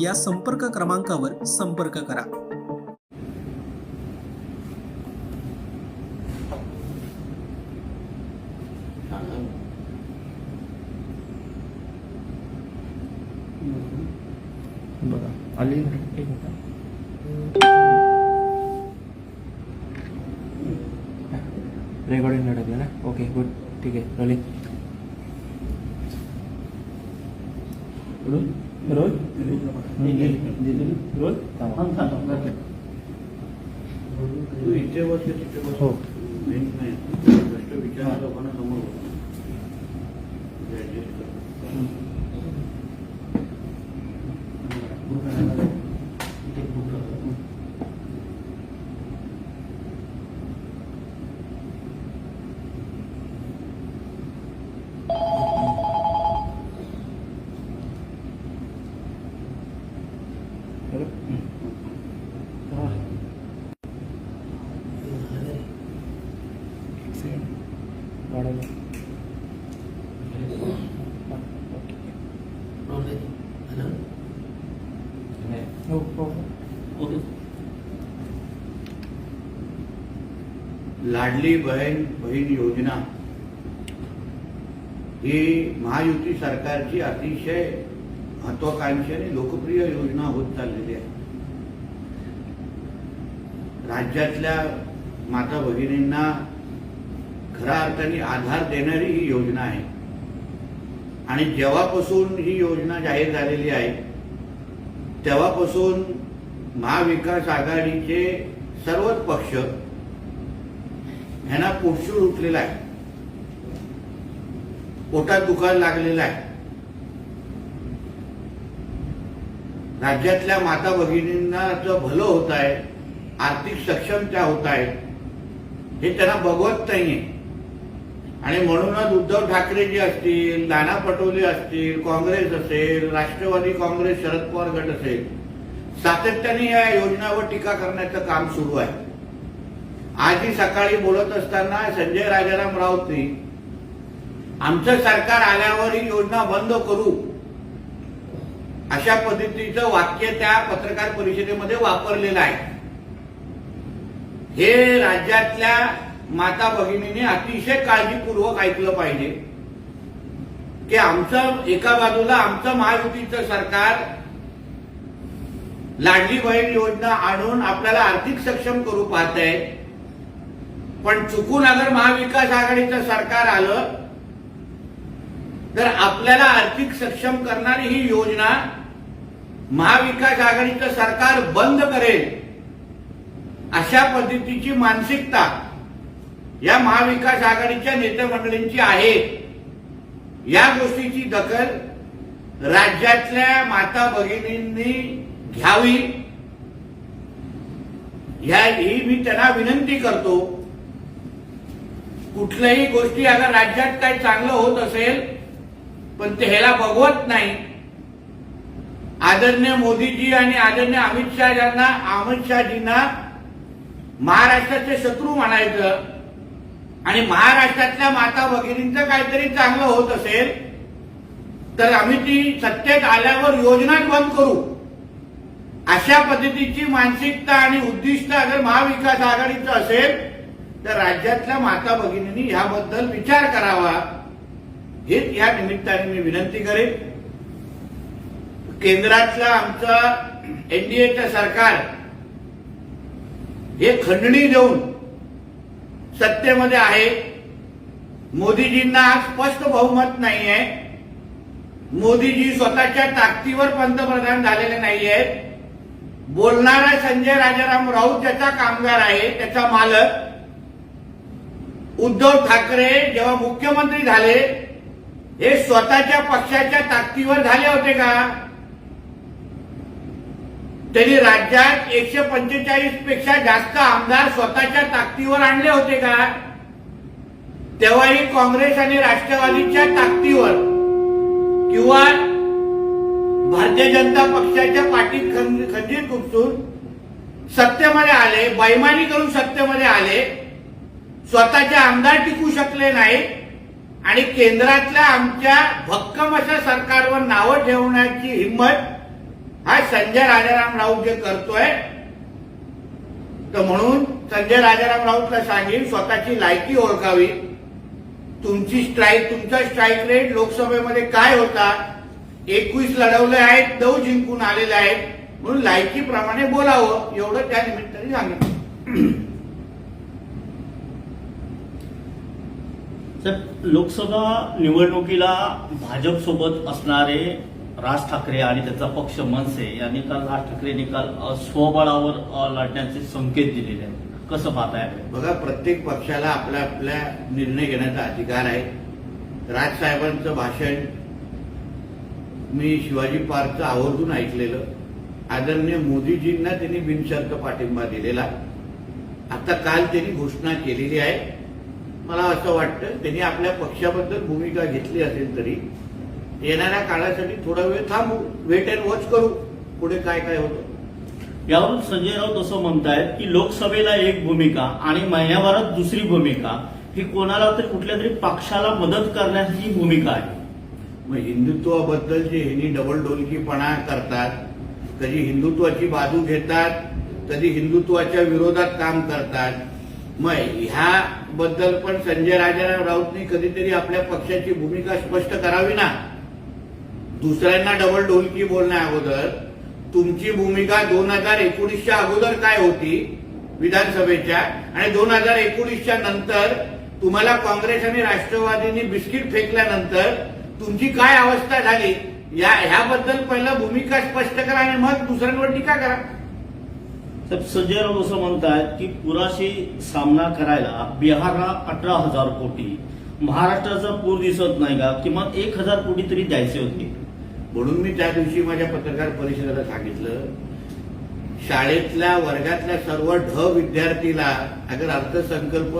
या संपर्क क्रमांकावर संपर्क करा. बघा आली? रेकॉर्डिंग टाकलं ना ओके गुड ठीक आहे रोलिंग रोल रोल रोल तू इथे बस ते तिथे बस हो मेन नाही लोकांना समोर हो, हो, हो. लाडली बहीण बहीण योजना. ही महायुती सरकारची अतिशय महत्वाकांक्षी आणि लोकप्रिय योजना होत चाललेली आहे. राज्यातल्या माता भगिनींना खऱ्या अर्थाने आधार देणारी ही योजना आहे. आणि जेव्हापासून ही योजना जाहीर झालेली आहे तेव्हापासून महाविकास आघाडीचे सर्वच पक्ष ह्यांना पोटशूळ उठलेला आहे. पोटात दुखायला लागलेला आहे. राज्यातल्या माता भगिनींना जो भलं होत आहे आर्थिक सक्षमता होत आहेत हे त्यांना बघवत नाहीये. आणि म्हणूनच उद्धव ठाकरे जे असतील नाना पटोले असतील काँग्रेस असेल राष्ट्रवादी काँग्रेस शरद पवार गट असेल सातत्याने या योजनावर टीका करण्याचं काम सुरू आहे. आजही सकाळी बोलत असताना संजय राजाराम राऊतनी आमचं सरकार आल्यावर ही योजना बंद करू अशा पद्धतीचं वाक्य त्या पत्रकार परिषदेमध्ये वापरलेलं आहे. हे राज्यातल्या माता भगिनीने अतिशय काळजीपूर्वक ऐकलं पाहिजे. की आमचं एका बाजूला आमचं महायुतीचं सरकार लाडली बहीण योजना आणून आपल्याला आर्थिक सक्षम करू पाहत आहे. पण चुकून अगर महाविकास आघाडीचं सरकार आलं तर आपल्याला आर्थिक सक्षम करणारी ही योजना महाविकास आघाडीचं सरकार बंद करेल अशा पद्धतीची मानसिकता या महाविकास आघाडीच्या नेतेमंडळींची आहे. या गोष्टीची दखल राज्यातल्या माता भगिनींनी घ्यावी. ह्या ही मी त्यांना विनंती करतो. कुठल्याही गोष्टी अगर राज्यात काही चांगलं होत असेल पण ते ह्याला बघवत नाही. आदरणीय मोदीजी आणि आदरणीय अमित शाह यांना अमित शहाजींना महाराष्ट्राचे शत्रू म्हणायचं आणि महाराष्ट्रातल्या माता भगिनींचं काहीतरी चांगलं होत असेल तर आम्ही ती सत्तेत आल्यावर योजनाच बंद करू. अशा पद्धतीची मानसिकता आणि उद्दिष्ट अगर महाविकास आघाडीचं असेल तर राज्यातल्या माता भगिनींनी ह्याबद्दल विचार करावा. हेच या निमित्ताने मी विनंती करेन. केंद्रातला आमचं एनडीएचं सरकार हे खंडणी देऊन सत्तेमध्ये आहे. मोदीजींना आज स्पष्ट बहुमत नाहीये. मोदीजी स्वतःच्या ताकदीवर पंतप्रधान झालेले नाहीये. बोलणारा संजय राजाराम राऊत ज्याचा कामगार आहे त्याचा मालक. उद्धव ठाकरे जेव्हा मुख्यमंत्री झाले हे स्वतःच्या पक्षाच्या ताकदीवर झाले होते का? त्यांनी राज्यात एकशे पंचेचाळीसपेक्षा जास्त आमदार स्वतःच्या ताकदीवर आणले होते का? तेव्हाही काँग्रेस आणि राष्ट्रवादीच्या ताकदीवर किंवा भारतीय जनता पक्षाच्या पाठीत खंजीर खुपसून सत्तेमध्ये आले बैमानी करून सत्तेमध्ये आले स्वतःचे आमदार टिकू शकले नाही आणि केंद्रातल्या आमच्या भक्कम अशा सरकारवर नावं ठेवण्याची हिंमत हा संजय राजाराम राऊत जे करतोय तर म्हणून संजय राजाराम राऊतला सांगेन स्वतःची लायकी ओळखावी. तुमची स्ट्राईक तुमचा स्ट्राईक रेट लोकसभेमध्ये काय होता? एकवीस लढवले आहेत दौ जिंकून आलेले आहेत. म्हणून लायकीप्रमाणे बोलावं एवढं त्या निमित्ताने सांगितलं. तर लोकसभा निवडणुकीला भाजप सोबत असणारे राज ठाकरे आणि त्याचा पक्ष मनसे यांनी काल राज ठाकरेंनी काल स्वबळावर लढण्याचे संकेत दिलेले आहेत. कसं पाहताय? बघा प्रत्येक पक्षाला आपल्या आपल्या निर्णय घेण्याचा अधिकार आहे. राजसाहेबांचं भाषण मी शिवाजी पार्कचं आवर्जून ऐकलेलं. आदरणीय मोदीजींना त्यांनी बिनशर्त पाठिंबा दिलेला. आता काल त्यांनी घोषणा केलेली आहे. मला असं वाटतं त्यांनी आपल्या पक्षाबद्दल भूमिका घेतली असेल तरी येणाऱ्या काळासाठी थोडा वेळ थांबू वेट अँड वॉच करू. पुढे काय काय होतं? यावरून संजय राऊत असं म्हणतायत की लोकसभेला एक भूमिका आणि महिन्याभरात दुसरी भूमिका ही कोणाला तरी कुठल्या तरी पक्षाला मदत करण्याची भूमिका आहे. मग हिंदुत्वाबद्दल जे ह्यांनी डबल डोलकीपणा करतात कधी हिंदुत्वाची बाजू घेतात कधी हिंदुत्वाच्या विरोधात काम करतात. मग ह्याबद्दल पण संजय राजाराम राऊतनी कधीतरी आपल्या पक्षाची भूमिका स्पष्ट करावी ना? दुसऱ्यांना डबल ढोलकी बोलण्या अगोदर तुमची भूमिका दोन हजार एकोणीसच्या अगोदर काय होती विधानसभेच्या? आणि दोन हजार एकोणीसच्या नंतर तुम्हाला काँग्रेस आणि राष्ट्रवादीने बिस्किट फेकल्यानंतर तुमची काय अवस्था झाली? या ह्याबद्दल पहिलं भूमिका स्पष्ट करा आणि मग दुसऱ्यांवर टीका करा. तर संजय राऊत असं म्हणतायत की पुराशी सामना करायला बिहारला अठरा हजार कोटी महाराष्ट्राचा पूर दिसत नाही का? किमान एक हजार कोटी तरी द्यायचे होते. म्हणून मी त्या दिवशी माझ्या पत्रकार परिषदेला सांगितलं शाळेतल्या वर्गातल्या सर्व ढ विद्यार्थीला अगर अर्थसंकल्प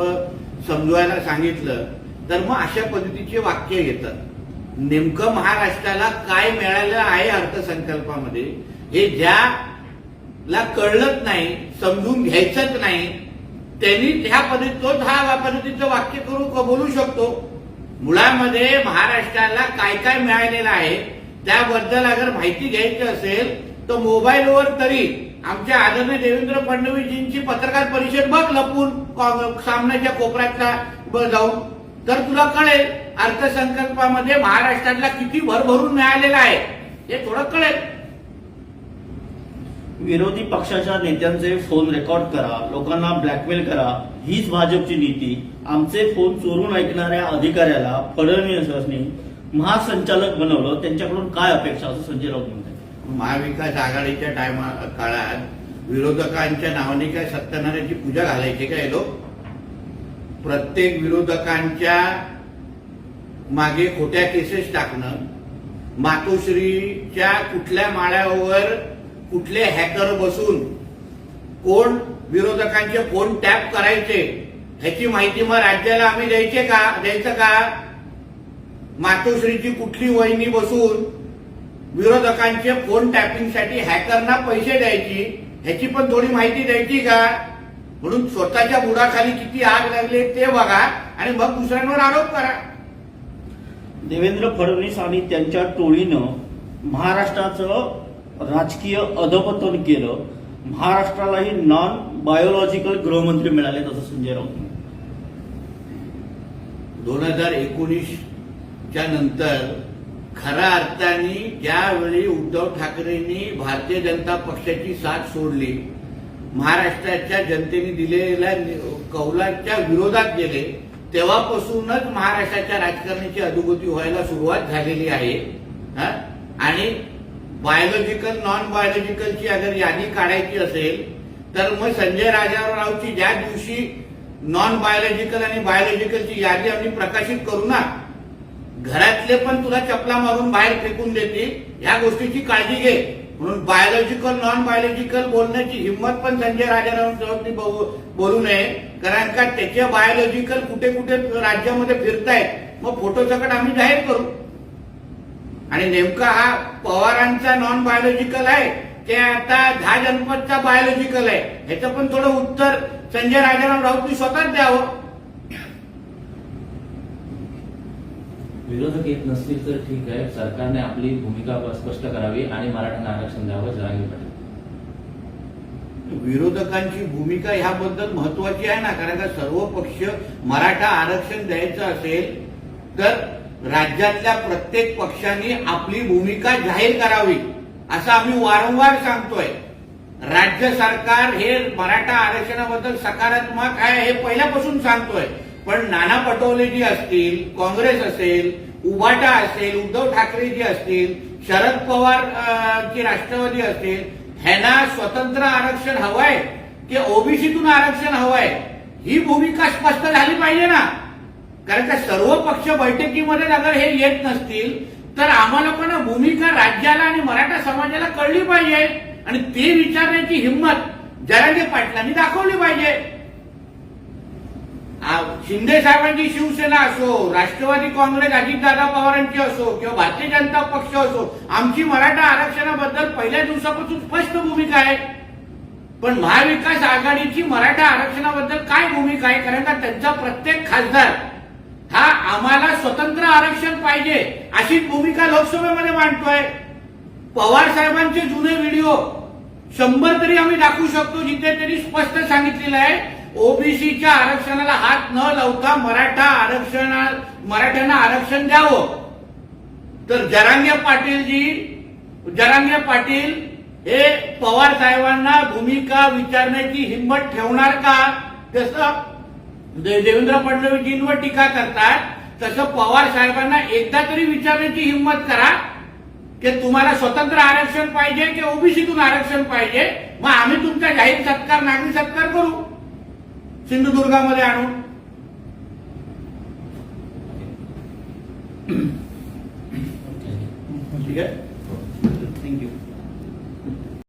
समजवायला सांगितलं तर मग अशा पद्धतीचे वाक्य येतात. नेमकं महाराष्ट्राला काय मिळालं आहे अर्थसंकल्पामध्ये हे ज्याला कळलंच नाही समजून घ्यायचंच नाही त्यांनी ह्या पद्धती तोच हा पद्धतीचं वाक्य करू बोलू शकतो. मुळामध्ये महाराष्ट्राला काय काय मिळालेलं आहे त्याबद्दल अगर माहिती घ्यायची असेल तर मोबाईलवर तरी आमच्या आदरणीय देवेंद्र फडणवीसजींची पत्रकार परिषद बघ लपून सामन्याच्या कोपऱ्यातला जाऊन. तर तुला कळेल अर्थसंकल्पामध्ये महाराष्ट्राला किती भरभरून मिळालेलं आहे. हे थोडं कळेल. विरोधी पक्षाच्या नेत्यांचे फोन रेकॉर्ड करा लोकांना ब्लॅकमेल करा. हीच भाजपची नीती. आमचे फोन चोरून ऐकणाऱ्या अधिकाऱ्याला फडणवीसांनी महासंचालक बनवलं त्यांच्याकडून काय अपेक्षा? असं संजय राऊत म्हणतात. महाविकास आघाडीच्या टायमा काळात विरोधकांच्या नावाने काय सत्यनारायणची पूजा घालायची काय लोक? प्रत्येक विरोधकांच्या मागे खोट्या केसेस टाकणं मातोश्रीच्या कुठल्या माळ्यावर कुठले हॅकर बसून कोण विरोधकांचे फोन टॅप करायचे ह्याची माहिती मग राज्याला आम्ही द्यायचे का? द्यायचं का? मातोश्रीची कुठली वहिनी बसून विरोधकांचे फोन टॅपिंगसाठी हॅकरना पैसे द्यायची ह्याची पण थोडी माहिती द्यायची का? म्हणून स्वतःच्या बुडाखाली किती आग लागली ते बघा आणि मग दुसऱ्यांवर आरोप करा. देवेंद्र फडणवीस आणि त्यांच्या टोळीनं महाराष्ट्राचं राजकीय अधपतन केलं. महाराष्ट्रालाही नॉन बायोलॉजिकल गृहमंत्री मिळाले तसं संजय राऊत. दोन हजार एकोणीसच्या त्यानंतर खऱ्या अर्थाने ज्यावेळी उद्धव ठाकरेंनी भारतीय जनता पक्षाची साथ सोडली महाराष्ट्राच्या जनतेने दिलेल्या कौलाच्या विरोधात गेले तेव्हापासूनच महाराष्ट्राच्या राजकारणाची अधोगती व्हायला सुरुवात झालेली आहे हा? आणि बायोलॉजिकल नॉन बायोलॉजिकलची अगर यादी काढायची असेल तर मग संजय राजारावची ज्या दिवशी नॉन बायोलॉजिकल आणि बायोलॉजिकलची यादी आम्ही प्रकाशित करू ना घरातले पण तुला चपला मारून बाहेर फेकून देतील या गोष्टीची काळजी घे. म्हणून बायोलॉजिकल नॉन बायोलॉजिकल बोलण्याची हिंमत पण संजय राजारावांनी बोलू नये. कारण का त्याचे बायोलॉजिकल कुठे कुठे राज्यामध्ये फिरतायत मग फोटो सकट आम्ही जाहीर करू. आणि नेमका हा पवारांचा नॉन बायोलॉजिकल आहे ते आता दहा जनपदचा बायोलॉजिकल आहे. ह्याचं पण थोडं उत्तर संजय राजाराम राऊतनी स्वतःच द्यावं. विरोधक येत नसतील तर ठीक आहे. सरकारने आपली भूमिका स्पष्ट करावी आणि मराठ्यांना आरक्षण द्यावं जरांगी पाटील. विरोधकांची भूमिका ह्याबद्दल महत्वाची आहे ना? कारण का सर्व पक्ष मराठा आरक्षण द्यायचं असेल तर राज्यातल्या प्रत्येक पक्षाने आपली भूमिका जाहीर करावी असं आम्ही वारंवार सांगतोय. राज्य सरकार हे मराठा आरक्षणाबद्दल सकारात्मक आहे हे पहिल्यापासून सांगतोय. पण नाना पटोलेजी असतील काँग्रेस असेल उबाटा असेल उद्धव ठाकरे जी असतील शरद पवार ची राष्ट्रवादी असतील ह्यांना स्वतंत्र आरक्षण हवंय की ओबीसीतून आरक्षण हवंय? ही भूमिका स्पष्ट झाली पाहिजे ना. कारण का सर्व पक्ष बैठकीमध्ये अगर हे येत नसतील तर आम्हा लोकांना भूमिका राज्याला आणि मराठा समाजाला कळली पाहिजे. आणि ते विचारण्याची हिंमत जरांगे पाटलांनी दाखवली पाहिजे. शिंदे साहेबांची शिवसेना असो राष्ट्रवादी काँग्रेस अजितदादा पवारांची असो किंवा भारतीय जनता पक्ष असो आमची मराठा आरक्षणाबद्दल पहिल्या दिवसापासून स्पष्ट भूमिका आहे. पण महाविकास आघाडीची मराठा आरक्षणाबद्दल काय भूमिका आहे? कारण का त्यांचा प्रत्येक खासदार हा आम्हाला स्वतंत्र आरक्षण पाहिजे अशी भूमिका लोकसभेमध्ये मांडतोय. पवार साहेबांचे जुने व्हिडिओ शंभर तरी आम्ही दाखवू शकतो जिथे त्यांनी स्पष्ट सांगितलेलं आहे. ओबीसीच्या आरक्षणाला हात न लावता मराठा आरक्षण मराठ्यांना आरक्षण द्यावं. तर जरांगे पाटीलजी जरांगे पाटील हे पवार साहेबांना भूमिका विचारण्याची हिंमत ठेवणार का? जसं देवेंद्र फडणवीसजींवर टीका करतात तसं पवार साहेबांना एकदा तरी विचारण्याची हिंमत करा की तुम्हाला स्वतंत्र आरक्षण पाहिजे की ओबीसीतून आरक्षण पाहिजे? मग आम्ही तुमचा जाहीर सत्कार नागरी सत्कार करू. सिंधुदुर्गामध्ये आणून. ठीक आहे?